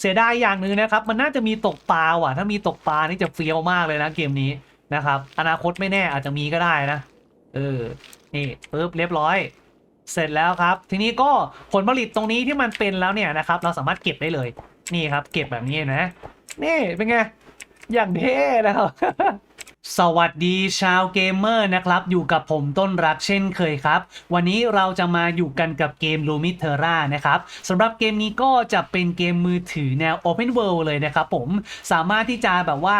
เสียดายอย่างหนึ่งนะครับ มันน่าจะมีตกปลาว่ะ ถ้ามีตกปลานี่จะเฟี้ยวมากเลยนะเกมนี้นะครับ อนาคตไม่แน่อาจจะมีก็ได้นะ เออ นี่ปึ๊บเรียบร้อย เสร็จแล้วครับ ทีนี้ก็ผลผลิตตรงนี้ที่มันเป็นแล้วเนี่ยนะครับ เราสามารถเก็บได้เลย นี่ครับ เก็บแบบนี้นะนี่เป็นไง อย่างเท่นะครับ สวัสดีชาวเกมเมอร์นะครับ อยู่กับผมต้นรักเช่นเคยครับ วันนี้เราจะมาอยู่กันกับเกม l u m i t e r r a นะครับสำหรับเกมนี้ก็จะเป็นเกมมือถือแนว Open World เลยนะครับผมสามารถที่จะแบบว่า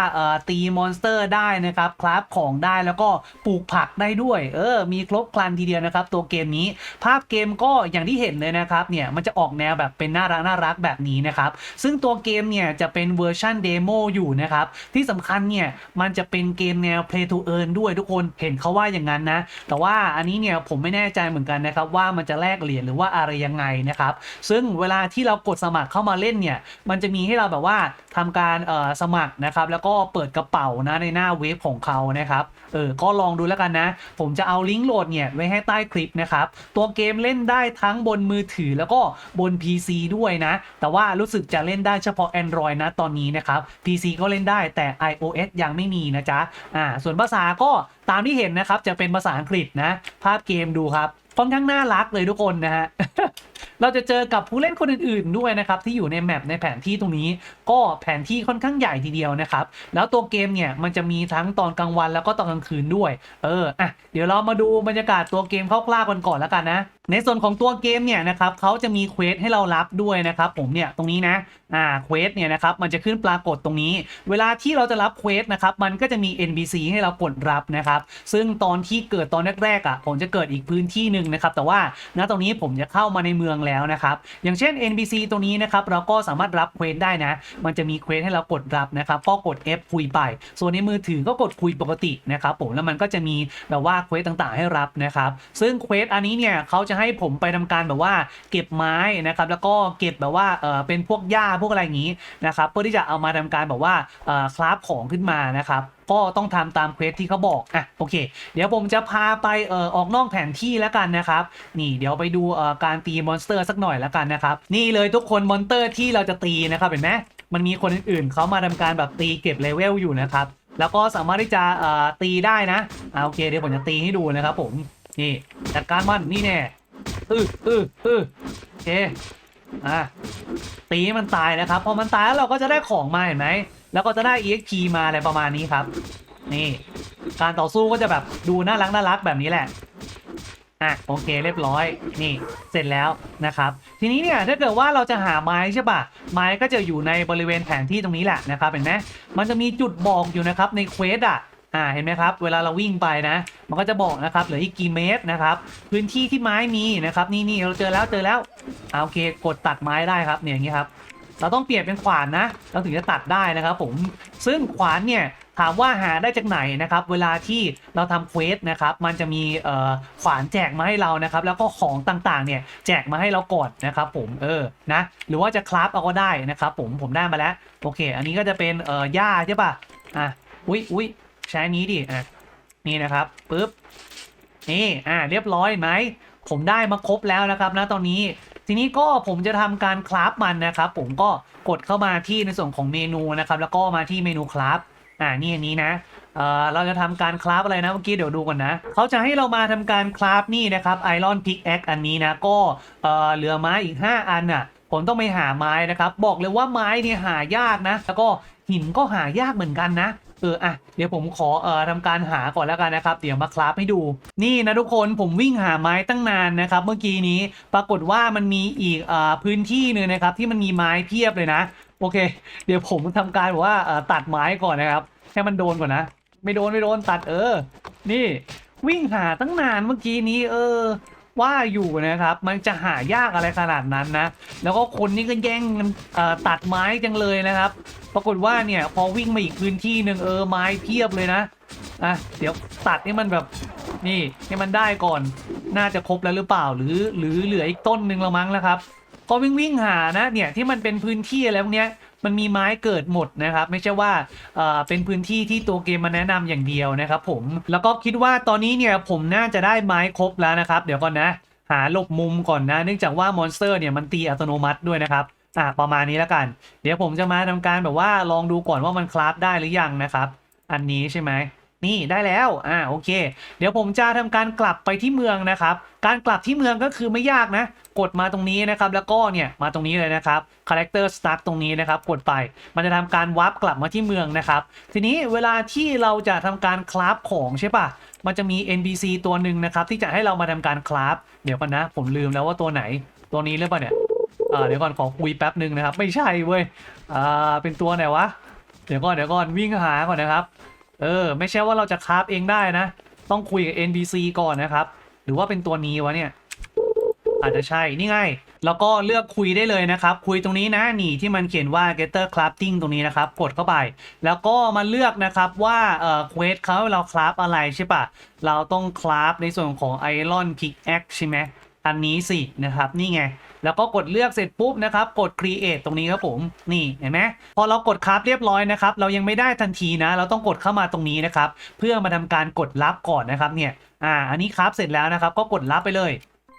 ตีมอนสเตอร์ได้นะครับคราฟของได้แล้วก็ปลูกผักได้ด้วย เออ มีครบครันทีเดียวนะครับ ตัวเกมนี้ ภาพเกมก็อย่างที่เห็นเลยนะครับเนี่ยมันจะออกแนวแบบเป็นน่ารักน่ารักแบบนี้นะครับซึ่งตัวเกมเนี่ยจะเป็นเวอร์ชันเดโมอยู่นะครับที่สำคัญเนี่ยมันจะเป็นเกมมแนว Play to Earn ด้วยทุกคนเห็นเขาว่าอย่างนั้นนะ แต่ว่าอันนี้เนี่ยผมไม่แน่ใจเหมือนกันนะครับว่ามันจะแลกเหรียญหรือว่าอะไรยังไงนะครับ ซึ่งเวลาที่เรากดสมัครเข้ามาเล่นเนี่ยมันจะมีให้เราแบบว่าทำการเอ่อสมัครนะครับแล้วก็เปิดกระเป๋านะในหน้าเว็บของเขานะครับเออก็ลองดูแล้วกันนะ ผมจะเอาลิงก์โหลดเนี่ยไว้ให้ใต้คลิปนะครับตัวเกมเล่นได้ทั้งบนมือถือแล้วก็บน PC ด้วยนะ แต่ว่ารู้สึกจะเล่นได้เฉพาะ Android นะตอนนี้นะครับ PC ก็เล่นได้แต่ iOS ยังไม่มีนะจ๊ะอ่าส่วนภาษาก็ตามที่เห็นนะครับจะเป็นภาษาอังกฤษนะ ภาพเกมดูครับค่อนข้างน่ารักเลยทุกคนนะฮะเราจะเจอกับผู้เล่นคนอื่นๆด้วยนะครับที่อยู่ในแมปในแผนที่ตรงนี้ ก็แผนที่ค่อนข้างใหญ่ทีเดียวนะครับ แล้วตัวเกมเนี่ยมันจะมีทั้งตอนกลางวันแล้วก็ตอนกลางคืนด้วย เอออะเดี๋ยวเรามาดูบรรยากาศตัวเกมคร่าวๆกันก่อนแล้วกันนะ ในส่วนของตัวเกมเนี่ยนะครับเขาจะมีเควสให้เรารับด้วยนะครับผมเนี่ยตรงนี้นะอ่าเควสเนี่ยนะครับมันจะขึ้นปรากฏตรงนี้ เวลาที่เราจะรับเควสนะครับมันก็จะมี NPC ให้เรากดรับนะครับซึ่งตอนที่เกิดตอนแรกๆอะผมจะเกิดอีกพื้นที่หนึ่งนะครับแต่ว่าณตรงนี้ผมจะเข้ามาในเมืองแล้วนะครับอย่างเช่น NPC ตรงนี้นะครับเราก็สามารถรับเควสได้นะมันจะมีเควสให้เรากดรับนะครับก็กด F คุยไป ส่วนในมือถือก็กดคุยปกตินะครับผมแล้วมันก็จะมีแบบว่าเควสต่างๆ ให้รับนะครับซึ่งเควสอันนี้เนี่ยเขาจะให้ผมไปทำการแบบว่าเก็บไม้นะครับแล้วก็เก็บแบบว่าเออเป็นพวกหญ้าพวกอะไรอย่างนี้นะครับเพื่อที่จะเอามาทำการแบบว่าเออคราฟของขึ้นมานะครับก็ต้องทำตามเควสที่เขาบอก อะ โอเค เดี๋ยวผมจะพาไปเอ่อออกนอกแผนที่แล้วกันนะครับ นี่เดี๋ยวไปดูเอ่อการตีมอนสเตอร์สักหน่อยแล้วกันนะครับ นี่เลยทุกคนมอนสเตอร์ที่เราจะตีนะครับ เห็นไหมมันมีคนอื่นๆเขามาทำการแบบตีเก็บเลเวลอยู่นะครับ แล้วก็สามารถที่จะเอ่อตีได้นะอ่าโอเค เดี๋ยวผมจะตีให้ดูนะครับผม นี่จัดการมันนี่แน่ อืออืออือโอเคอะตีมันตายนะครับ พอมันตายแล้วเราก็จะได้ของมาเห็นไหม แล้วก็จะได้ EXP มาอะไรประมาณนี้ครับ นี่ การต่อสู้ก็จะแบบดูน่ารักน่ารักแบบนี้แหละอะโอเคเรียบร้อยนี่เสร็จแล้วนะครับ ทีนี้เนี่ยถ้าเกิดว่าเราจะหาไม้ใช่ปะไม้ก็จะอยู่ในบริเวณแผนที่ตรงนี้แหละนะครับเห็นไหมมันจะมีจุดบอกอยู่นะครับในเควสอะ อ่าเห็นไหมครับ เวลาเราวิ่งไปนะ มันก็จะบอกนะครับเหลืออีกกี่เมตรนะครับ พื้นที่ที่ไม้มีนะครับ นี่นี่เราเจอแล้วเจอแล้วอ่าโอเค กดตัดไม้ได้ครับเนี่ยอย่างนี้ครับ เราต้องเปลี่ยนเป็นขวานนะ เราถึงจะตัดได้นะครับ ผม ซึ่งขวานเนี่ยถามว่าหาได้จากไหนนะครับ เวลาที่เราทำเควสนะครับ มันจะมีเอ่อขวานแจกมาให้เรานะครับ แล้วก็ของต่างๆ เนี่ยแจกมาให้เราก่อนนะครับ ผมเออนะ หรือว่าจะคราฟเอาก็ได้นะครับ ผมผมได้มาแล้ว โอเค อันนี้ก็จะเป็นเอ่อหญ้าใช่ปะอะอุ้ยอุ้ย ใช้นี้ดิอะนี่นะครับปึ๊บนี่อ่าเรียบร้อยไหมผมได้มาครบแล้วนะครับนะตอนนี้ทีนี้ก็ผมจะทำการคราฟมันนะครับ ผมก็กดเข้ามาที่ในส่วนของเมนูนะครับ แล้วก็มาที่เมนูคราฟอ่านี่อันนี้นะเอ่อเราจะทำการคราฟอะไรนะเมื่อกี้เดี๋ยวดูก่อนนะเขาจะให้เรามาทำการคราฟนี่นะครับไอรอนพิกแอคอันนี้นะก็เอ่อเหลือไม้อีก 5 อันน่ะผมต้องไปหาไม้นะครับ บอกเลยว่าไม้เนี่ยหายากนะ แล้วก็หินก็หายากเหมือนกันนะ เอออะเดี๋ยวผมขอเอ่อทำการหาก่อนแล้วกันนะครับ เดี๋ยวมาคราฟให้ดู นี่นะทุกคนผมวิ่งหาไม้ตั้งนานนะครับ เมื่อกี้นี้ปรากฏว่ามันมีอีกเอ่อพื้นที่หนึ่งนะครับ ที่มันมีไม้เพียบเลยนะ โอเค เดี๋ยวผมทำการแบบว่าเอ่อตัดไม้ก่อนนะครับให้มันโดนก่อนนะ ไม่โดนไม่โดนตัดเออ นี่ วิ่งหาตั้งนานเมื่อกี้นี้ เออ ว่าอยู่นะครับ มันจะหายากอะไรขนาดนั้นนะ แล้วก็คนนี่ก็แย่งกันตัดไม้จังเลยนะครับ ปรากฏว่าเนี่ยพอวิ่งมาอีกพื้นที่หนึ่งเออไม้เพียบเลยนะอะเดี๋ยวตัดให้มันแบบนี่ให้มันได้ก่อนน่าจะครบแล้วหรือเปล่าหรือหรือเหลืออีกต้นหนึ่งละมั้งแล้วครับ ก็วิ่งวิ่งหานะเนี่ยที่มันเป็นพื้นที่อะไรพวกเนี้ย มันมีไม้เกิดหมดนะครับ ไม่ใช่ว่าเอ่อเป็นพื้นที่ที่ตัวเกมมาแนะนำอย่างเดียวนะครับผมแล้วก็คิดว่าตอนนี้เนี่ยผมน่าจะได้ไม้ครบแล้วนะครับ เดี๋ยวก่อนนะ หาหลบมุมก่อนนะ เนื่องจากว่ามอนสเตอร์เนี่ยมันตีอัตโนมัติด้วยนะครับอะประมาณนี้แล้วกัน เดี๋ยวผมจะมาทำการแบบว่าลองดูก่อนว่ามันคราฟได้หรือยังนะครับ อันนี้ใช่ไหม นี่ได้แล้ว อ่า โอเค เดี๋ยวผมจะทำการกลับไปที่เมืองนะครับ การกลับที่เมืองก็คือไม่ยากนะ กดมาตรงนี้นะครับ แล้วก็เนี่ย มาตรงนี้เลยนะครับ character start ตรงนี้นะครับ กดไป มันจะทำการวาร์ปกลับมาที่เมืองนะครับ ทีนี้เวลาที่เราจะทำการคราฟของใช่ปะมันจะมี NPC ตัวหนึ่งนะครับ ที่จะให้เรามาทำการคราฟ เดี๋ยวกันนะ ผมลืมแล้วว่าตัวไหน ตัวนี้หรือเปล่าเนี่ยอ่าเดี๋ยวก่อนขอคุยแป๊บหนึ่งนะครับ ไม่ใช่เว้ย อ่า เป็นตัวไหนวะ เดี๋ยวก่อน เดี๋ยวก่อน วิ่งหาก่อนนะครับ เออ ไม่ใช่ว่าเราจะคราฟเองได้นะ ต้องคุยกับ NPC ก่อนนะครับ หรือว่าเป็นตัวนี้วะเนี่ย อาจจะใช่ นี่ไง แล้วก็เลือกคุยได้เลยนะครับ คุยตรงนี้นะนี่ที่มันเขียนว่า getter crafting ตรงนี้นะครับ กดเข้าไป แล้วก็มาเลือกนะครับว่าเอ่อ quest เขาเราคราฟอะไรใช่ปะเราต้องคราฟในส่วนของ iron pickaxe ใช่ไหม อันนี้สินะครับนี่ไง แล้วก็กดเลือกเสร็จปุ๊บนะครับ กด create ตรงนี้ครับผมนี่เห็นไหมพอเรากดคราฟเรียบร้อยนะครับ เรายังไม่ได้ทันทีนะ เราต้องกดเข้ามาตรงนี้นะครับ เพื่อมาทำการกดรับก่อนนะครับเนี่ยอ่าอันนี้คราฟเสร็จแล้วนะครับ ก็กดรับไปเลย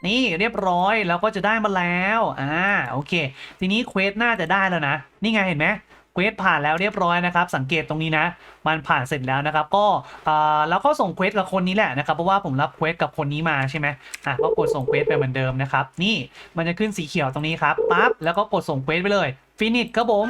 นี่เรียบร้อยเราก็จะได้มาแล้วอ่าโอเค ทีนี้เควสน่าจะได้แล้วนะ นี่ไงเห็นไหม เควสผ่านแล้วเรียบร้อยนะครับ สังเกตตรงนี้นะ มันผ่านเสร็จแล้วนะครับ ก็แล้วก็ส่งเควสกับคนนี้แหละนะครับ เพราะว่าผมรับเควสกับคนนี้มาใช่ไหมอะก็กดส่งเควสไปเหมือนเดิมนะครับ นี่มันจะขึ้นสีเขียวตรงนี้ครับปั๊บแล้วก็กดส่งเควสไปเลยฟินิชครับผม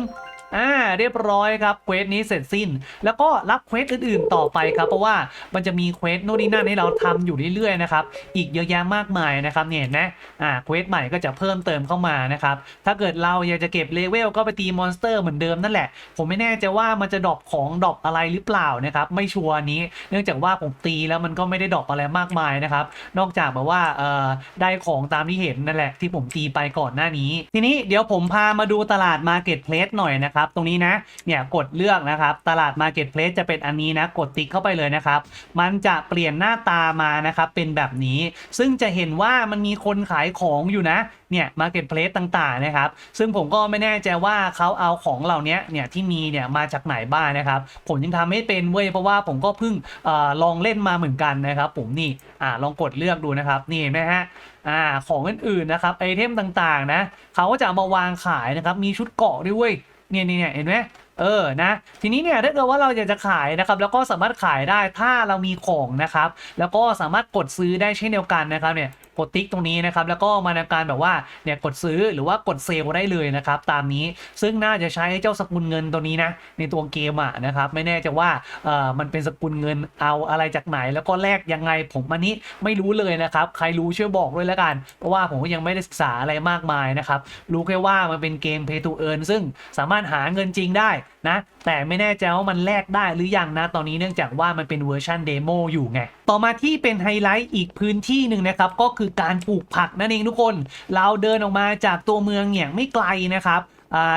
อ่าเรียบร้อยครับเควสนี้เสร็จสิ้น แล้วก็รับเควสอื่นๆ ต่อไปครับ เพราะว่ามันจะมีเควสโน่นนี่นั่นให้เราทำอยู่เรื่อยๆนะครับอีกเยอะแยะมากมายนะครับเนี่ยนไหมอ่าเควสใหม่ก็จะเพิ่มเติมเข้ามานะครับถ้าเกิดเราอยากจะเก็บเลเวลก็ไปตีมอนสเตอร์เหมือนเดิมนั่นแหละ ผมไม่แน่ใจว่ามันจะดรอปของดรอปอะไรหรือเปล่านะครับไม่ชัวร์นี้ เนื่องจากว่าผมตีแล้วมันก็ไม่ได้ดรอปอะไรมากมายนะครับนอกจากแบบว่าเอ่อได้ของตามที่เห็นนั่นแหละที่ผมตีไปก่อนหน้านี้ ทีนี้เดี๋ยวผมพามาดูตลาด Marketplace หน่อยนะครับตรงนี้นะเนี่ยกดเลือกนะครับ ตลาด Marketplace จะเป็นอันนี้นะ กดติ๊กเข้าไปเลยนะครับ มันจะเปลี่ยนหน้าตามานะครับ เป็นแบบนี้ ซึ่งจะเห็นว่ามันมีคนขายของอยู่นะเนี่ย Marketplace ต่างๆนะครับ ซึ่งผมก็ไม่แน่ใจว่าเขาเอาของเหล่านี้เนี่ยที่มีเนี่ยมาจากไหนบ้างนะครับ ผมยังทำไม่เป็นเว้ยเพราะว่าผมก็เพิ่งอลองเล่นมาเหมือนกันนะครับ ผมนี่อ่าลองกดเลือกดูนะครับนี่เห็นไหมฮะอ่าของอื่นๆนะครับไอเทมต่างๆนะเขาก็จะมาวางขายนะครับมีชุดเกาะด้วย เนี่ยเนี่ยเนี่ยเห็นไหมเออนะทีนี้เนี่ยถ้าเกิดว่าเราอยากจะขายนะครับแล้วก็สามารถขายได้ถ้าเรามีของนะครับแล้วก็สามารถกดซื้อได้เช่นเดียวกันนะครับเนี่ย กดติ๊กตรงนี้นะครับแล้วก็มาในการแบบว่าเนี่ยกดซื้อหรือว่ากดเซลได้เลยนะครับตามนี้ซึ่งน่าจะใช้เจ้าสกุลเงินตัวนี้นะในตัวเกมอะนะครับไม่แน่ใจว่าเอ่อมันเป็นสกุลเงินเอาอะไรจากไหน แล้วก็แลกยังไงผมอันนี้ไม่รู้เลยนะครับใครรู้ช่วยบอกด้วยแล้วกันเพราะว่าผมก็ยังไม่ได้ศึกษาอะไรมากมายนะครับรู้แค่ว่ามันเป็นเกม Pay to Earn ซึ่งสามารถหาเงินจริงได้นะแต่ไม่แน่ใจว่ามันแลกได้หรือยังนะตอนนี้เนื่องจากว่ามันเป็นเวอร์ชันเดโมอยู่ไงต่อมาที่เป็นไฮไลท์อีกพื้นที่หนึ่งนะครับก็คืคือการปลูกผักนั่นเองทุกคน เราเดินออกมาจากตัวเมืองอย่างไม่ไกลนะครับ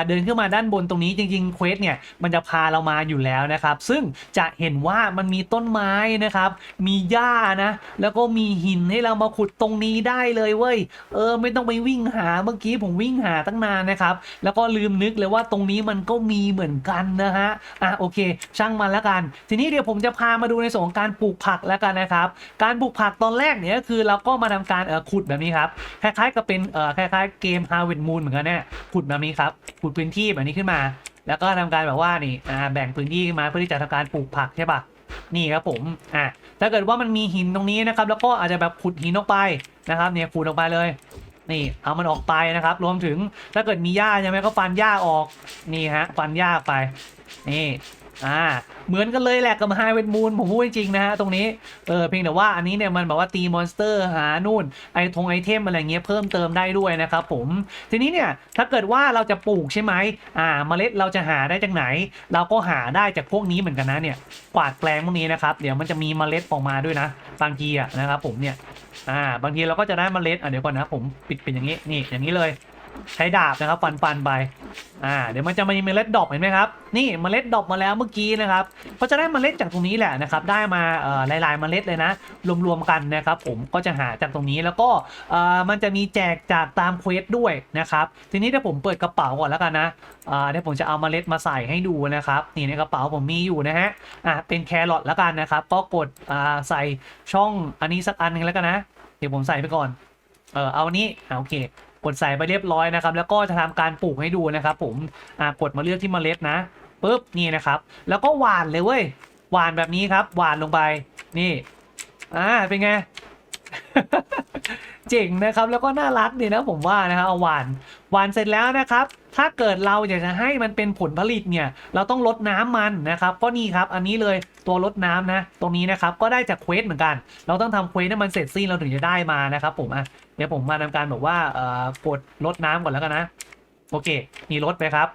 เดินขึ้นมาด้านบนตรงนี้จริงๆเควสเนี่ยมันจะพาเรามาอยู่แล้วนะครับ ซึ่งจะเห็นว่ามันมีต้นไม้นะครับ มีหญ้านะ แล้วก็มีหินให้เรามาขุดตรงนี้ได้เลยเว้ยเออ ไม่ต้องไปวิ่งหาเมื่อกี้ผมวิ่งหาตั้งนานนะครับ แล้วก็ลืมนึกเลยว่าตรงนี้มันก็มีเหมือนกันนะฮะอะโอเค ช่างมันแล้วกัน ทีนี้เดี๋ยวผมจะพามาดูในส่วนของการปลูกผักแล้วกันนะครับการปลูกผักตอนแรกเนี่ยก็คือเราก็มาทำการเออขุดแบบนี้ครับคล้ายๆกับเป็นเออคล้ายๆเกม Harvest Moon เหมือนกันเนี่ยขุดแบบนี้ครับขุดพื้นที่แบบนี้ขึ้นมา แล้วก็ทำการแบบว่านี่อ่าแบ่งพื้นที่ขึ้นมาเพื่อที่จะทำการปลูกผักใช่ปะนี่ครับผมอะถ้าเกิดว่ามันมีหินตรงนี้นะครับ แล้วก็อาจจะแบบขุดหินออกไปนะครับ เนี่ยขุดออกไปเลย นี่เอามันออกไปนะครับ รวมถึงถ้าเกิดมีหญ้าใช่ไหมก็ฟันหญ้าออกนี่ฮะฟันหญ้าไปนี่ อ่าเหมือนกันเลยแหละกับไฮเว t มูนผมพูดจริงๆนะฮะตรงนี้เออเพียงแต่ว่าอันนี้เนี่ยมันแบบว่าตีมอนสเตอร์หานู่นไอทงไอเทมอะไรเงี้ยเพิ่มเติมได้ด้วยนะครับผมทีนี้เนี่ยถ้าเกิดว่าเราจะปลูกใช่ไหมอ่าเมล็ดเราจะหาได้จากไหน เราก็หาได้จากพวกนี้เหมือนกันนะเนี่ยกวาดแปลงพวกนี้นะครับ เดี๋ยวมันจะมีเมล็ดออกมาด้วยนะบางทีอะนะครับผมเนี่ยอ่าบางทีเราก็จะได้เมล็ดอะเดี๋ยวก่อนนะผมปิดเป็นอย่างนี้นี่อย่างนี้เลย ใช้ดาบนะครับฟันฟันไปอ่าเดี๋ยวมันจะมีเมล็ดดอกเห็นไหมครับนี่เมล็ดดอกมาแล้วเมื่อกี้นะครับก็จะได้เมล็ดจากตรงนี้แหละนะครับได้มาเอ่อหลายๆเมล็ดเลยนะ รวมๆกันนะครับผมก็จะหาจากตรงนี้แล้วก็เอ่อมันจะมีแจกจากตามเควสด้วยนะครับทีนี้ถ้าผมเปิดกระเป๋าก่อนแล้วกันนะอ่าเดี๋ยวผมจะเอาเมล็ดมาใส่ให้ดูนะครับนี่ในกระเป๋าผมมีอยู่นะฮะอ่าเป็นแครอทแล้วกันนะครับก็กดอ่าใส่ช่องอันนี้สักอันหนึงแล้วกันนะ เดี๋ยวผมใส่ไปก่อนเออเอาอันนี้อ่าโอเค กดใส่ไปเรียบร้อยนะครับ แล้วก็จะทำการปลูกให้ดูนะครับผมกดมาเลือกที่เมล็ดนะปุ๊บนี่นะครับ แล้วก็หว่านเลยเว้ยหว่านแบบนี้ครับ หว่านลงไปนี่อ่าเป็นไง เจ๋งนะครับแล้วก็น่ารักดีนะผมว่านะครับเอาหวานหวานเสร็จแล้วนะครับ ถ้าเกิดเราอยากจะให้มันเป็นผลผลิตเนี่ยเราต้องลดน้ำมันนะครับ ก็นี่ครับอันนี้เลยตัวลดน้ำนะ ตรงนี้นะครับก็ได้จากเควสเหมือนกัน เราต้องทำเควสให้มันเสร็จสิ้นเราถึงจะได้มานะครับ ผมอะเดี๋ยวผมมาทำการแบบว่าเอ่อกดลดน้ำก่อนแล้วกันนะ โอเคนี่ลดไปครับ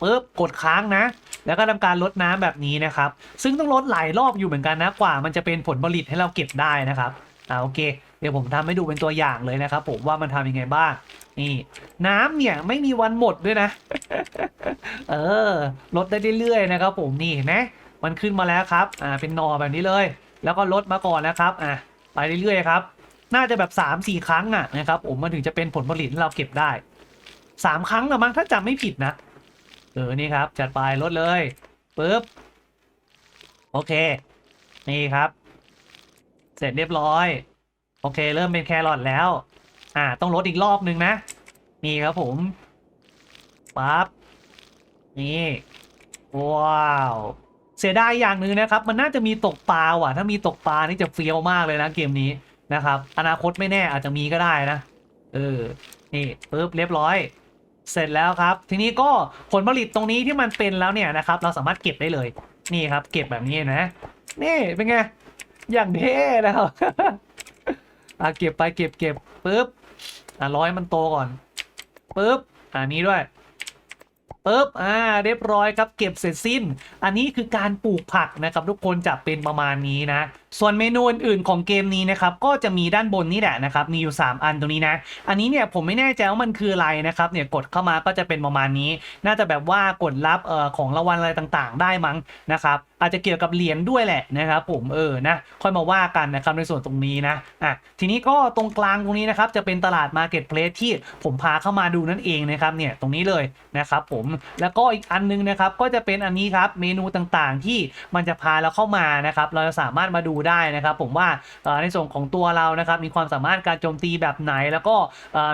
ปุ๊บกดค้างนะ แล้วก็ทำการลดน้ำแบบนี้นะครับ ซึ่งต้องลดหลายรอบอยู่เหมือนกันนะกว่า มันจะเป็นผลผลิตให้เราเก็บได้นะครับ อ่าโอเค เดี๋ยวผมทำให้ดูเป็นตัวอย่างเลยนะครับผมว่ามันทำยังไงบ้าง นี่ น้ำเนี่ยไม่มีวันหมดด้วยนะ เออ ลดได้เรื่อยๆนะครับผมนี่เห็นไหมมันขึ้นมาแล้วครับ อ่า เป็นนอแบบนี้เลย แล้วก็ลดมาก่อนนะครับ อะไปเรื่อยๆครับ น่าจะแบบ3ามสี่ครั้งอะนะครับผมมันถึงจะเป็นผลผลิตที่เราเก็บได้สามครั้งละมั้งถ้าจำไม่ผิดนะ เออ นี่ครับ จัดไปลดเลยปึ๊บ โอเค นี่ครับ เสร็จเรียบร้อย โอเค เริ่มเป็นแครอทแล้ว อ่า ต้องลดอีกรอบนึงนะ นี่ครับผมปั๊บนี่ว้าวเสียดายอย่างหนึ่งนะครับ มันน่าจะมีตกปลาว่ะ ถ้ามีตกปลานี่จะเฟี้ยวมากเลยนะเกมนี้นะครับ อนาคตไม่แน่อาจจะมีก็ได้นะ เออ นี่ปึ๊บเรียบร้อย เสร็จแล้วครับ ทีนี้ก็ผลผลิตตรงนี้ที่มันเป็นแล้วเนี่ยนะครับ เราสามารถเก็บได้เลย นี่ครับ เก็บแบบนี้นะ นี่เป็นไง อย่างเท่นะครับอะเก็บไปเก็บเก็บปึ๊บอะร้อยมันโตก่อนปึ๊บอ่านี้ด้วยปึ๊บอ่าเรียบร้อยครับเก็บเสร็จสิ้น อันนี้คือการปลูกผักนะครับทุกคนจะเป็นประมาณนี้นะ ส่วนเมนูอื่นๆของเกมนี้นะครับก็จะมีด้านบนนี่แหละนะครับมีอยู่ 3 อันตรงนี้นะ อันนี้เนี่ยผมไม่แน่ใจว่ามันคืออะไรนะครับเนี่ยกดเข้ามาก็จะเป็นประมาณนี้ น่าจะแบบว่ากดรับเอ่อของรางวัลอะไรต่างๆ ได้มั้งนะครับอาจจะเกี่ยวกับเหรียญด้วยแหละนะครับผมเออนะค่อยมาว่ากันนะครับในส่วนตรงนี้นะอะทีนี้ก็ตรงกลางตรงนี้นะครับจะเป็นตลาด Marketplace ที่ผมพาเข้ามาดูนั่นเองนะครับเนี่ยตรงนี้เลยนะครับผมแล้วก็อีกอันนึงนะครับก็จะเป็นอันนี้ครับเมนูต่างๆ ที่มันจะพาเราเข้ามานะครับเราจะสามารถมาดูได้นะครับ ผมว่าในส่วนของตัวเรานะครับมีความสามารถการโจมตีแบบไหน แล้วก็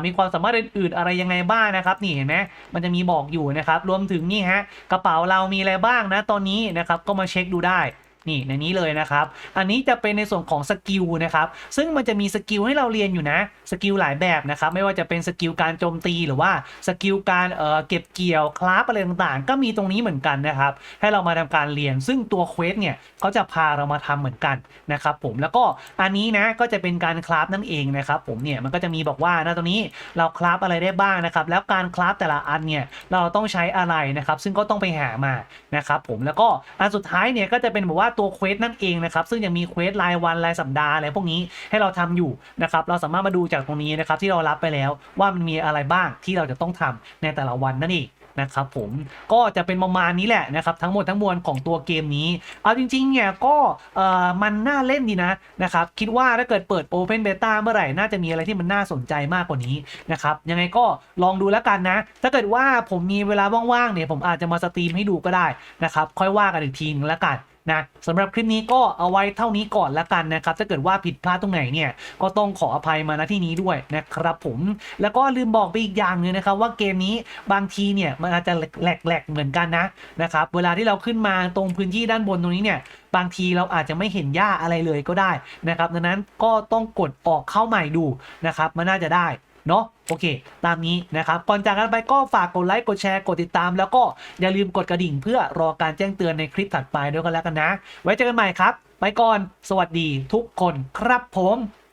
มีความสามารถอื่นๆอะไรยังไงบ้างนะครับนี่เห็นไหมมันจะมีบอกอยู่นะครับรวมถึงนี่ฮะกระเป๋าเรามีอะไรบ้างนะตอนนี้นะครับก็มาเช็คดูได้ นี่ในนี้เลยนะครับ อันนี้จะเป็นในส่วนของสกิลนะครับ ซึ่งมันจะมีสกิลให้เราเรียนอยู่นะ สกิลหลายแบบนะครับ ไม่ว่าจะเป็นสกิลการโจมตีหรือว่าสกิลการเอ่อเก็บเกี่ยวคลาสอะไรต่างๆ ก็มีตรงนี้เหมือนกันนะครับ ให้เรามาทำการเรียน ซึ่งตัวเควสเนี่ยเขาจะพาเรามาทำเหมือนกันนะครับผม แล้วก็อันนี้นะก็จะเป็นการคราฟนั่นเองนะครับผมเนี่ยมันก็จะมีบอกว่านะตรงนี้เราคราฟอะไรได้บ้างนะครับ แล้วการคราฟแต่ละอันเนี่ยเราต้องใช้อะไรนะครับ ซึ่งก็ต้องไปหามานะครับผม แล้วก็อันสุดท้ายเนี่ยก็จะเป็นแบบว่าตัวเควสนั่นเองนะครับซึ่งยังมีเควสรายวันรายสัปดาห์อะไรพวกนี้ให้เราทำอยู่นะครับเราสามารถมาดูจากตรงนี้นะครับที่เรารับไปแล้วว่ามันมีอะไรบ้างที่เราจะต้องทำในแต่ละวันนั่นเองนะครับผมก็จะเป็นประมาณนี้แหละนะครับทั้งหมดทั้งมวลของตัวเกมนี้เอาจริงๆเนี่ยก็เอ่อมันน่าเล่นดีนะนะครับคิดว่าถ้าเกิดเปิด Open Beta เมื่อไหร่น่าจะมีอะไรที่มันน่าสนใจมากกว่านี้นะครับยังไงก็ลองดูแล้วกันนะ ถ้าเกิดว่าผมมีเวลาว่างๆเนี่ยผมอาจจะมาสตรีมให้ดูก็ได้นะครับค่อยว่ากันอีกทีนึงแล้วกัน นะสำหรับคลิปนี้ก็เอาไว้เท่านี้ก่อนแล้วกันนะครับ ถ้าเกิดว่าผิดพลาดตรงไหนเนี่ยก็ต้องขออภัยมาณที่นี้ด้วยนะครับผม แล้วก็ลืมบอกไปอีกอย่างนึงนะครับ ว่าเกมนี้บางทีเนี่ยมันอาจจะแหลกๆเหมือนกันนะนะครับเวลาที่เราขึ้นมาตรงพื้นที่ด้านบนตรงนี้เนี่ยบางทีเราอาจจะไม่เห็นหญ้าอะไรเลยก็ได้นะครับดังนั้นก็ต้องกดออกเข้าใหม่ดูนะครับมันน่าจะได้ เนาะโอเค ตามนี้นะครับ ก่อนจากกันไปก็ฝากกดไลค์กดแชร์กดติดตาม แล้วก็อย่าลืมกดกระดิ่งเพื่อรอการแจ้งเตือนในคลิปถัดไปด้วยกันแล้วกันนะ ไว้เจอกันใหม่ครับ ไปก่อน สวัสดีทุกคนครับผม